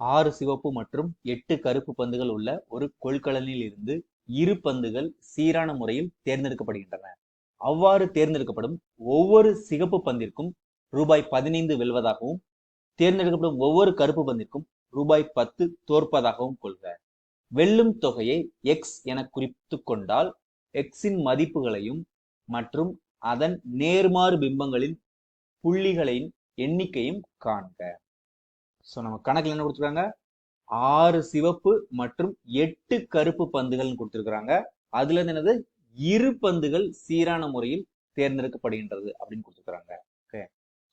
ஆறு சிவப்பு மற்றும் எட்டு கருப்பு பந்துகள் உள்ள ஒரு கொள்கலனில் இருந்து இரு பந்துகள் சீரான முறையில் தேர்ந்தெடுக்கப்படுகின்றன. அவ்வாறு தேர்ந்தெடுக்கப்படும் ஒவ்வொரு சிகப்பு பந்திற்கும் ரூபாய் பதினைந்து வெல்வதாகவும் தேர்ந்தெடுக்கப்படும் ஒவ்வொரு கருப்பு பந்திற்கும் ரூபாய் பத்து தோற்பதாகவும் கொள்க. வெல்லும் தொகையை எக்ஸ் என குறித்து கொண்டால் எக்ஸின் மதிப்புகளையும் மற்றும் அதன் நேர்மாறு பிம்பங்களின் புள்ளிகளின் எண்ணிக்கையும் காண்க. ஸோ நம்ம கணக்கில் என்ன கொடுத்துருக்காங்க? ஆறு சிவப்பு மற்றும் எட்டு கருப்பு பந்துகள் கொடுத்துருக்குறாங்க. அதுல இருந்து என்னது? இரு பந்துகள் சீரான முறையில் தேர்ந்தெடுக்கப்படுகின்றது அப்படின்னு கொடுத்துருக்குறாங்க. ஓகே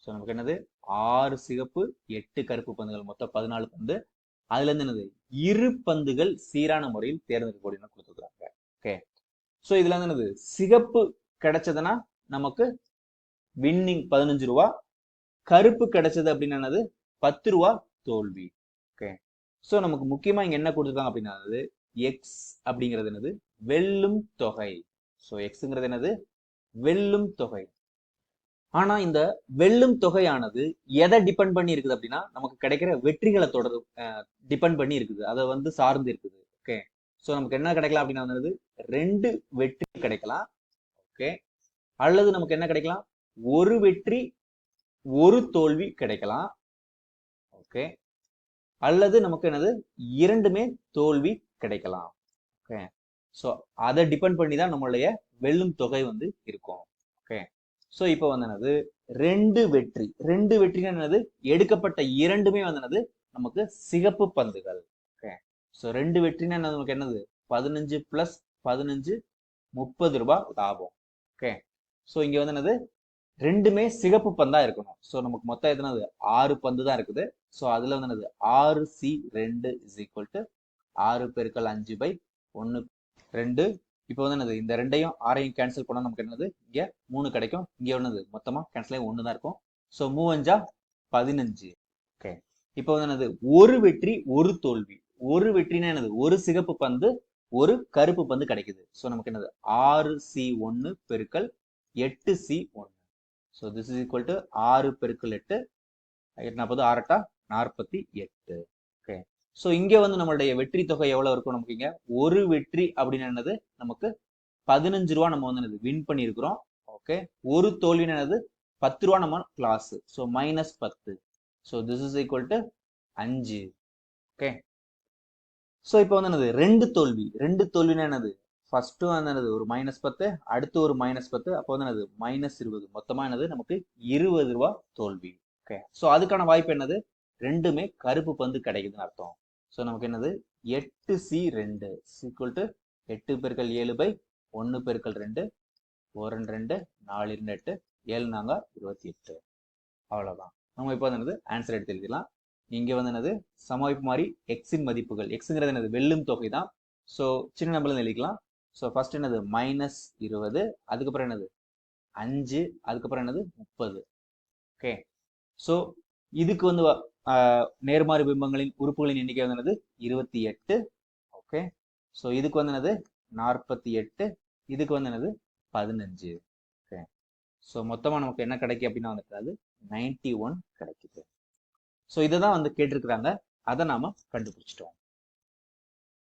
ஸோ நமக்கு என்னது? ஆறு சிவப்பு எட்டு கருப்பு பந்துகள் மொத்தம் பதினாலு பந்து. அதுல இருந்து என்னது? இரு பந்துகள் சீரான முறையில் தேர்ந்தெடுக்கப்படுகின்றன கொடுத்துருக்காங்க ஓகே ஸோ இதுல இருந்து என்னது? சிகப்பு கிடைச்சதுன்னா நமக்கு வின்னிங் பதினஞ்சு ரூபா. கருப்பு கிடைச்சது அப்படின்னு என்னது? பத்து ரூபா தோல்வி. ஓகே ஸோ நமக்கு முக்கியமா இங்க என்ன கொடுத்துருக்காங்க அப்படின்னா எக்ஸ் அப்படிங்கிறது என்னது? வெல்லும் தொகை. ஸோ எக்ஸுங்கிறது என்னது? வெல்லும் தொகை. ஆனா இந்த வெல்லும் தொகையானது எதை டிபெண்ட் பண்ணி இருக்குது அப்படின்னா நமக்கு கிடைக்கிற வெற்றிகளை தொடர் டிபெண்ட் பண்ணி இருக்குது. அதை வந்து சார்ந்து இருக்குது. ஓகே ஸோ நமக்கு என்ன கிடைக்கலாம் அப்படின்னா வந்து ரெண்டு வெற்றி கிடைக்கலாம். ஓகே அல்லது நமக்கு என்ன கிடைக்கலாம்? ஒரு வெற்றி ஒரு தோல்வி கிடைக்கலாம். ஓகே. அல்லது நமக்கு என்னது? இரண்டுமே தோல்வி கிடைக்கலாம். ஓகே. ஸோ அதை டிபெண்ட் பண்ணி தான் நம்மளுடைய வெல்லும் தொகை வந்து இருக்கும். ஓகே. ஸோ இப்போ வந்து என்னது? ரெண்டு வெற்றி. ரெண்டு வெற்றினா என்னது? எடுக்கப்பட்ட இரண்டுமே வந்து என்னது? நமக்கு சிகப்பு பந்துகள். ஓகே. ஸோ ரெண்டு வெற்றினா என்னது? நமக்கு என்னது? பதினஞ்சு பிளஸ் பதினஞ்சு முப்பது ரூபாய் லாபம். ஓகே. ஸோ இங்க வந்து என்னது? ரெண்டுமே சிகப்பு பந்தா இருக்கணும். ஸோ நமக்கு மொத்தம் எத்தனது ஆறு பந்து தான் இருக்குது. ஸோ அதுல வந்து என்னது? ஆறு சி ரெண்டு இஸ் ஈக்குவல் டு ஆறு பெருக்கல் அஞ்சு பை ஒன்று ரெண்டு. இப்போ வந்து என்னது? இந்த ரெண்டையும் ஆறையும் கேன்சல் பண்ணால் நமக்கு என்னது? இங்க மூணு கிடைக்கும். இங்க ஒன்னது மொத்தமா கேன்சல் ஆகி ஒன்று தான் இருக்கும் ஸோ மூவஞ்சா பதினஞ்சு. ஓகே இப்போ வந்து என்னது? ஒரு வெற்றி ஒரு தோல்வி. ஒரு வெற்றினா என்னது? ஒரு சிகப்பு பந்து ஒரு கருப்பு பந்து கிடைக்குது. ஸோ நமக்கு என்னது? ஆறு சி ஒன்று பெருக்கல் எட்டு சி ஒன்று so this is equal to ஆறு பெருக்கல் எட்டு எட்டு நாற்பது ஆறட்டா நாற்பத்தி எட்டு. ஓகே ஸோ இங்கே வந்து நம்மளுடைய வெற்றி தொகை எவ்வளோ இருக்கும் நமக்கு இங்கே? ஒரு வெற்றி அப்படின்னு என்னது? நமக்கு பதினஞ்சு ரூபா நம்ம வந்து என்னது? வின் பண்ணியிருக்கிறோம். ஓகே ஒரு தோல்வின்னு என்னது? பத்து ரூபா நம்ம கிளாஸ் ஸோ மைனஸ் பத்து. So this is equal to அஞ்சு. ஓகே ஸோ இப்போ வந்து என்னது? ரெண்டு தோல்வி. ரெண்டு தோல்வினா என்னது? ஃபஸ்ட்டு வந்து என்னது? ஒரு மைனஸ் பத்து அடுத்து ஒரு மைனஸ் பத்து அப்போ வந்து என்னது? மைனஸ் இருபது. மொத்தமாக என்னது? நமக்கு இருபது ரூபா தோல்வி. ஓகே ஸோ அதுக்கான வாய்ப்பு என்னது? ரெண்டுமே கருப்பு பந்து கிடைக்குதுன்னு அர்த்தம். ஸோ நமக்கு என்னது? எட்டு சி ரெண்டு. சீக்குவல் டு எட்டு பெருக்கள் ஏழு பை ஒன்று பெருக்கள் ரெண்டு. ஒரு ரெண்டு ரெண்டு நாலு ரெண்டு எட்டு. ஏழு நாங்க இருபத்தி எட்டு. அவ்வளோதான் நம்ம இப்போ வந்து என்னது? ஆன்சர் எடுத்து எழுதிடலாம். இங்கே வந்து என்னது? சமவாய்ப்பு மாதிரி எக்ஸின் மதிப்புகள். எக்ஸுங்கிறது என்னது? வெல்லும் தொகை தான் ஸோ சின்ன நம்பர்ல எழுதிக்கலாம். ஸோ ஃபர்ஸ்ட் என்னது? மைனஸ் இருபது அதுக்கப்புறம் என்னது? அஞ்சு அதுக்கப்புறம் என்னது? முப்பது. ஓகே ஸோ இதுக்கு வந்து நேர்மாறு பிம்பங்களின் உறுப்புகளின் எண்ணிக்கை வந்து என்னது? இருபத்தி எட்டு. ஓகே ஸோ இதுக்கு வந்து என்னது? நாற்பத்தி எட்டு. இதுக்கு வந்து என்னது? பதினஞ்சு. ஓகே ஸோ மொத்தமாக நமக்கு என்ன கிடைக்கும் அப்படின்னா வந்துட்டு அது நைன்டி ஒன் கிடைக்குது. ஸோ இதை தான் வந்து கேட்டிருக்கிறாங்க. அதை நாம் கண்டுபிடிச்சிட்டோம்.